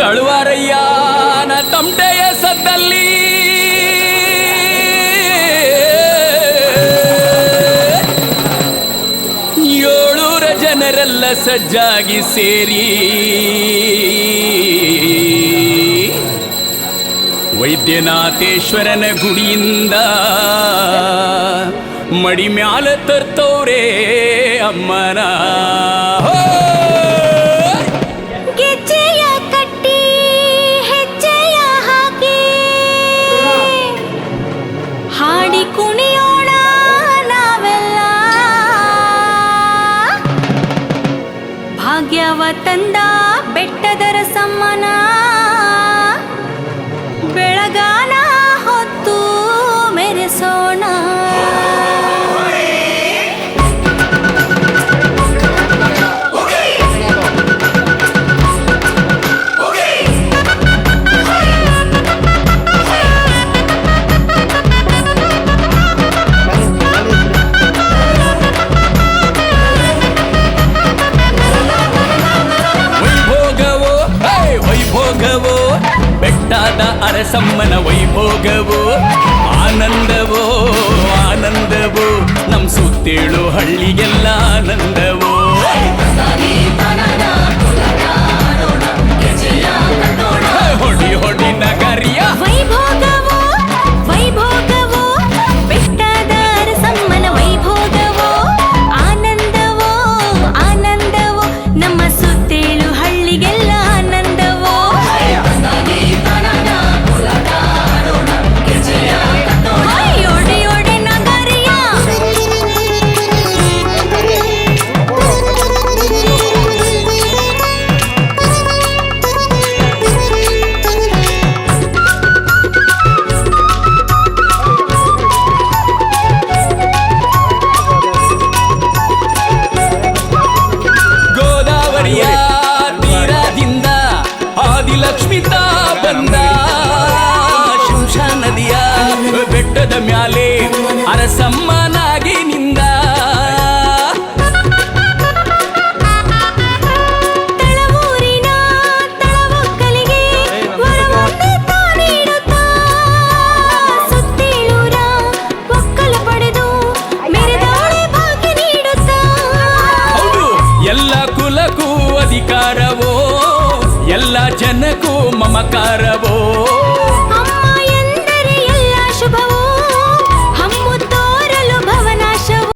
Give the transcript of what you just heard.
ತಳುವಾರಯ್ಯನ ತಮಟೆಯ ಸದ್ದಲ್ಲಿ. ಏಳೂರ ಜನರೆಲ್ಲ ಸಜ್ಜಾಗಿ ಸೇರಿ. ವೈದ್ಯನಾಥೇಶ್ವರನ ಗುಡಿಯಿಂದ ಮಡಿ ಮ್ಯಾಲ ತರ್ತವ್ರೆ ಅಮ್ಮನ. ಕುಣಿಯೋಣ ನಾವೆಲ್ಲ. ಭಾಗ್ಯವ ತಂದ ಬೆಟ್ಟದರ ಸಮ್ಮನ ಬೆಟ್ಟದ ಆದಿಲಕ್ಷ್ಮಿ ಬಂದಾ ಬಂದ. ಶಿಂಷಾ ನದಿಯ ಬೆಟ್ಟದ ಮ್ಯಾಲೆ ಅರಸಮ್ಮನಾಗಿ ನಿಂದ. ಎಲ್ಲ ಕುಲಕ್ಕೂ ಅಧಿಕಾರವೋ? ಎಲ್ಲ ಜನಕ್ಕೂ ಮಮಕಾರವೋ